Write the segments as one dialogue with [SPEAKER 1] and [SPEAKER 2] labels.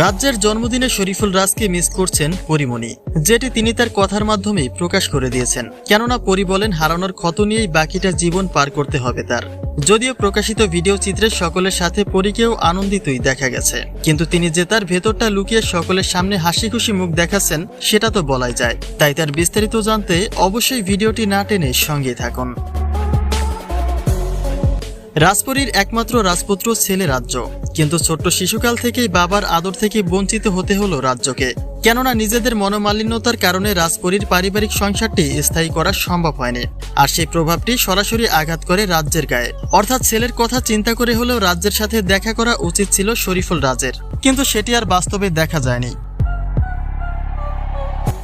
[SPEAKER 1] রাজ্যের জন্মদিনে শরীফুল রাজকে মিস করছেন পরিমণি, যেটি তিনি তার কথার মাধ্যমে প্রকাশ করে দিয়েছেন। কেননা পরি বলেন, হারানোর ক্ষত নিয়েই বাকিটা জীবন পার করতে হবে তার। যদিও প্রকাশিত ভিডিও চিত্রে সকলের সাথে পরীকেও আনন্দিতই দেখা গেছে। কিন্তু তিনি যে তার ভেতরটা লুকিয়ে সকলের সামনে হাসি খুশি মুখ দেখাচ্ছেন, সেটা তো বলাই যায়। তাই তার বিস্তারিত জানতে অবশ্যই ভিডিওটি না টেনে সঙ্গে থাকুন। রাজপুরীর একমাত্র রাজপুত্র ছেলে রাজ্য। কিন্তু ছোট্ট শিশুকাল থেকেই বাবার আদর থেকে বঞ্চিত হতে হলো রাজ্যকে। কেননা নিজেদের মনোমালিন্যতার কারণে রাজপুরীর পারিবারিক সংসারটি স্থায়ী করা সম্ভব হয়নি। আর সেই প্রভাবটি সরাসরি আঘাত করে রাজ্যের গায়ে। অর্থাৎ ছেলের কথা চিন্তা করে হলেও রাজ্যের সাথে দেখা করা উচিত ছিল শরীফুল রাজের। কিন্তু সেটি আর বাস্তবে দেখা যায়নি।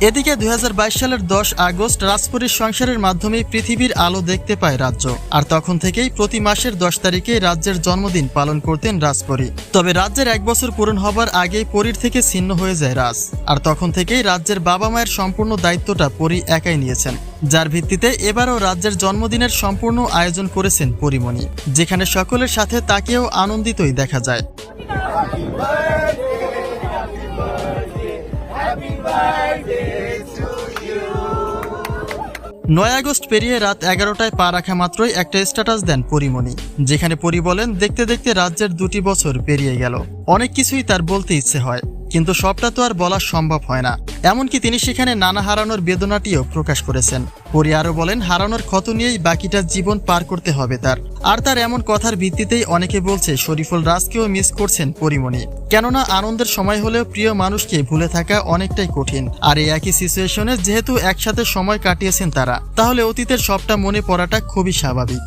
[SPEAKER 1] এদিকে দু হাজার বাইশ সালের দশ আগস্ট রাজপুরীর সংসারের মাধ্যমে পৃথিবীর আলো দেখতে পায় রাজ্য। আর তখন থেকেই প্রতি মাসের দশ তারিখে রাজ্যের জন্মদিন পালন করতেন রাজপরী। তবে রাজ্যের এক বছর পূরণ হবার আগেই পরীর থেকে ছিন্ন হয়ে যায় রাজ। আর তখন থেকেই রাজ্যের বাবা মায়ের সম্পূর্ণ দায়িত্বটা পরী একাই নিয়েছেন। যার ভিত্তিতে এবারও রাজ্যের জন্মদিনের সম্পূর্ণ আয়োজন করেছেন পরিমণি। যেখানে সকলের সাথে তাকেও আনন্দিতই দেখা যায়। নয় আগস্ট পেরিয়ে রাত এগারোটায় পা রাখা মাত্রই একটা স্ট্যাটাস দেন পরিমণি, যেখানে পরি বলেন, দেখতে দেখতে রাজ্যের দুটি বছর পেরিয়ে গেল। অনেক কিছুই তার বলতে ইচ্ছে হয়। কিন্তু সবটা তো আর বলা সম্ভব হয় না। এমনকি তিনি সেখানে নানা হারানোর বেদনাটিও প্রকাশ করেছেন। পরি আরও বলেন, হারানোর ক্ষত নিয়েই বাকিটা জীবন পার করতে হবে তার। আর তার এমন কথার ভিত্তিতেই অনেকে বলছে, শরীফুল রাজকেও মিস করছেন পরিমণি। কেননা আনন্দের সময় হলেও প্রিয় মানুষকে ভুলে থাকা অনেকটাই কঠিন। আর এই একই সিচুয়েশনে যেহেতু একসাথে সময় কাটিয়েছেন তারা, তাহলে অতীতের সবটা মনে পড়াটা খুবই স্বাভাবিক।